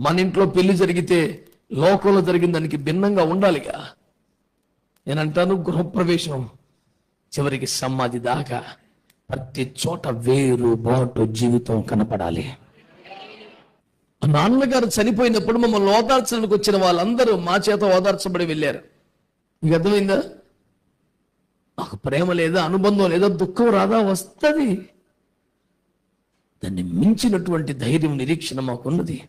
మన ఇంట్లో పెళ్ళి జరిగితే లోకంలో జరిగిన దానికి భిన్నంగా ఉండాలిగా. నేనంటాను గృహప్రవేశం చివరికి సమాధి దాకా ప్రతి చోట వేరు బాటు జీవితం కనపడాలి. నాన్నగారు చనిపోయినప్పుడు మమ్మల్ని ఓదార్చడానికి వచ్చిన వాళ్ళందరూ మా చేత ఓదార్చబడి వెళ్ళారు. మీకు అర్థమైందా? మాకు ప్రేమ లేదా అనుబంధం లేదా దుఃఖం రాదా? వస్తుంది. దాన్ని మించినటువంటి ధైర్యం నిరీక్షణ మాకున్నది.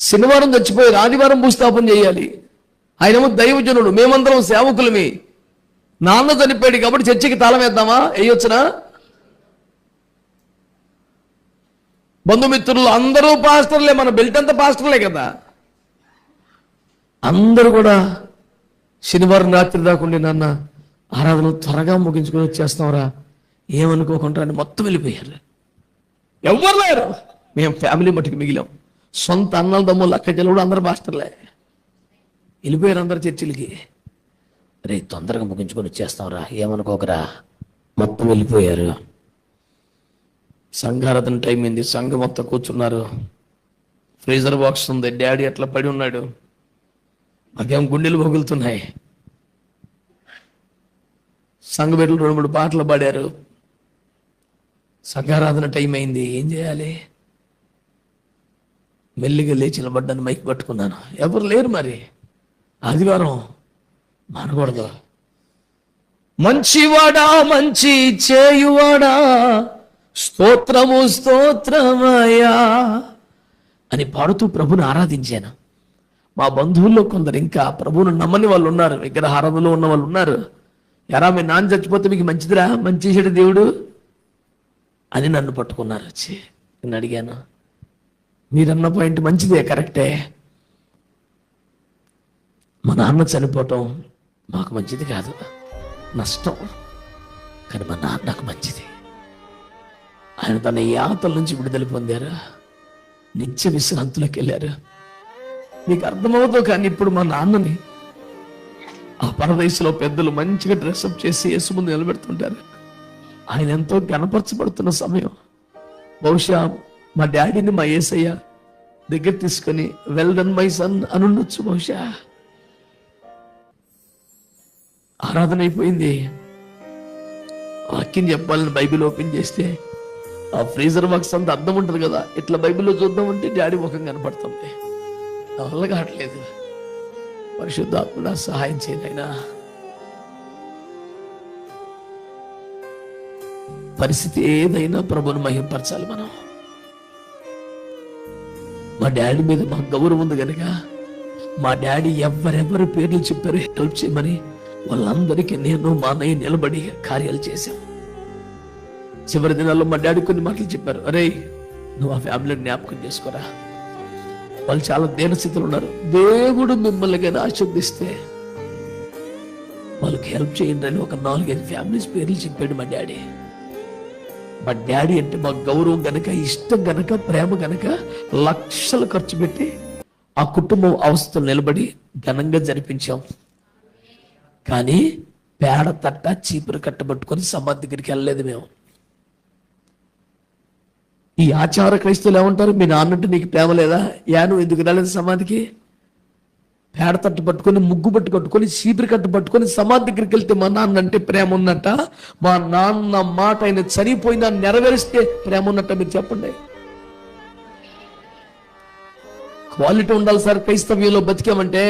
శనివారం చచ్చిపోయి ఆదివారం భూస్థాపన చేయాలి. ఆయనేమో దైవజనుడు మేమందరం సేవకులమే. నాన్న చనిపోయాడు కాబట్టి చర్చికి తాళం వేద్దామా? వేయొచ్చునా బంధుమిత్రులు అందరూ పాస్టర్లే మన బెల్ట్ అంతా పాస్టర్లే కదా. అందరూ కూడా శనివారం రాత్రి దాకుండి నాన్న ఆరాధన త్వరగా ముగించుకొని వచ్చేస్తాంరా ఏమనుకోకుండా అని మొత్తం వెళ్ళిపోయారు. ఎవరు లేరు. మేము ఫ్యామిలీ మట్టుకు మిగిలాం. సొంత అన్నల దమ్ములు అక్క చెల్లెలు అందరు పాస్టర్లే వెళ్ళిపోయారు అందరు చర్చిలకి. రే తొందరగా ముగించుకొని వచ్చేస్తాంరా ఏమనుకోకరా? మొత్తం వెళ్ళిపోయారు. సంఘారాధన టైం అయింది. సంఘం మొత్తం కూర్చున్నారు. ఫ్రీజర్ బాక్స్ ఉంది. డాడీ అట్లా పడి ఉన్నాడు. మాకేం గుండెలు పొగులుతున్నాయి. సంఘబిడ్డలు రెండు మూడు పాటలు పాడారు. సంఘారాధన టైం అయింది. ఏం చేయాలి? మెల్లిగా లేచి నిలబడ్డాను మైక్ పట్టుకున్నాను. ఎవరు లేరు మరి? ఆదివారం మానకూడదు మంచివాడా మంచి చేయువాడా? స్తోత్రము స్తోత్రమయ్యా అని పాడుతూ ప్రభుని ఆరాధించాను. మా బంధువుల్లో కొందరు ఇంకా ప్రభువును నమ్మని వాళ్ళు ఉన్నారు విగ్రహారాధనలో ఉన్న వాళ్ళు ఉన్నారు. ఎరా మీ నాన్న చచ్చిపోతే మీకు మంచిదిరా? మంచి చేసాడు దేవుడు అని నన్ను పట్టుకున్నారు. వచ్చి నేను అడిగాను. మీరన్న పాయింట్ మంచిదే కరెక్టే మా నాన్న చనిపోవటం మాకు మంచిది కాదు. నష్టం. కానీ మా నాన్నకు మంచిది. ఆయన తన యాతల నుంచి విడుదల పొందారు. నిత్య విశ్రాంతులకు వెళ్ళారు మీకు అర్థమవుతో కానీ ఇప్పుడు మా నాన్నని ఆ పరదేశంలో పెద్దలు మంచిగా డ్రెస్అప్ చేసి యేసు ముందు నిలబెడుతుంటారు. ఆయన ఎంతో గణపరచబడుతున్న సమయం. బహుశా మా డాడీని మా ఏసయ్య దగ్గర తీసుకొని వెల్ డన్ మై సన్ అనుండొచ్చు బహుశా. ఆరాధన అయిపోయింది. వాక్యం చెప్పాలని బైబిల్ ఓపెన్ చేస్తే ఆ ఫ్రీజర్ బాక్స్ అంత అర్థం ఉంటుంది కదా. ఇట్లా బైబిల్లో చూద్దామంటే డాడీ ముఖం కనపడుతుంది. నా వల్ల కావట్లేదు పరిశుద్ధాత్మడ సహాయం చేయనైనా పరిస్థితి ఏదైనా ప్రభుని మహింపరచాలి మనం. మా డాడీ మీద మా గౌరవం ఉంది కనుక మా డాడీ ఎవరెవరి పేర్లు చెప్పారు హెల్ప్ చేయమని వాళ్ళందరికీ నేను మా అన్నయ్య నిలబడి కార్యాలు చేశాం. చివరి దినాల్లో మా డాడీ కొన్ని మాటలు చెప్పారు. అరే నువ్వు ఆ ఫ్యామిలీని జ్ఞాపకం చేసుకోరా. వాళ్ళు చాలా దీనస్థితిలో ఉన్నారు. దేవుడు మిమ్మల్ని కానీ ఆశీర్దిస్తే వాళ్ళకి హెల్ప్ చేయండి అని ఒక నాలుగైదు ఫ్యామిలీస్ పేర్లు చెప్పాడు మా డాడీ. మా డాడీ అంటే మా గౌరవం గనక ఇష్టం గనక ప్రేమ గనక లక్షలు ఖర్చు పెట్టి ఆ కుటుంబం అవస్థలు నిలబడి ఘనంగా జరిపించాం. కానీ పేడ తట్ట చీపురు కట్టబట్టుకొని సమాధి దగ్గరికి వెళ్ళలేదు మేము. ఈ ఆచార క్రైస్తవులు ఏమంటారు? మీ నాన్నంటే నీకు ప్రేమ లేదా? యా నువ్వు ఎందుకు రాలేదు సమాధికి? పేడ తట్టు పట్టుకొని ముగ్గు పట్టు కట్టుకొని చీపురు కట్టు పట్టుకొని సమాధి దగ్గరికి వెళ్తే మా నాన్న అంటే ప్రేమ ఉన్నట్ట మా నాన్న మాట ఆయన చనిపోయినా నెరవేరిస్తే ప్రేమ ఉన్నట్ట మీరు చెప్పండి. క్వాలిటీ ఉండాలి సార్ క్రైస్తవ్యంలో బతికామంటే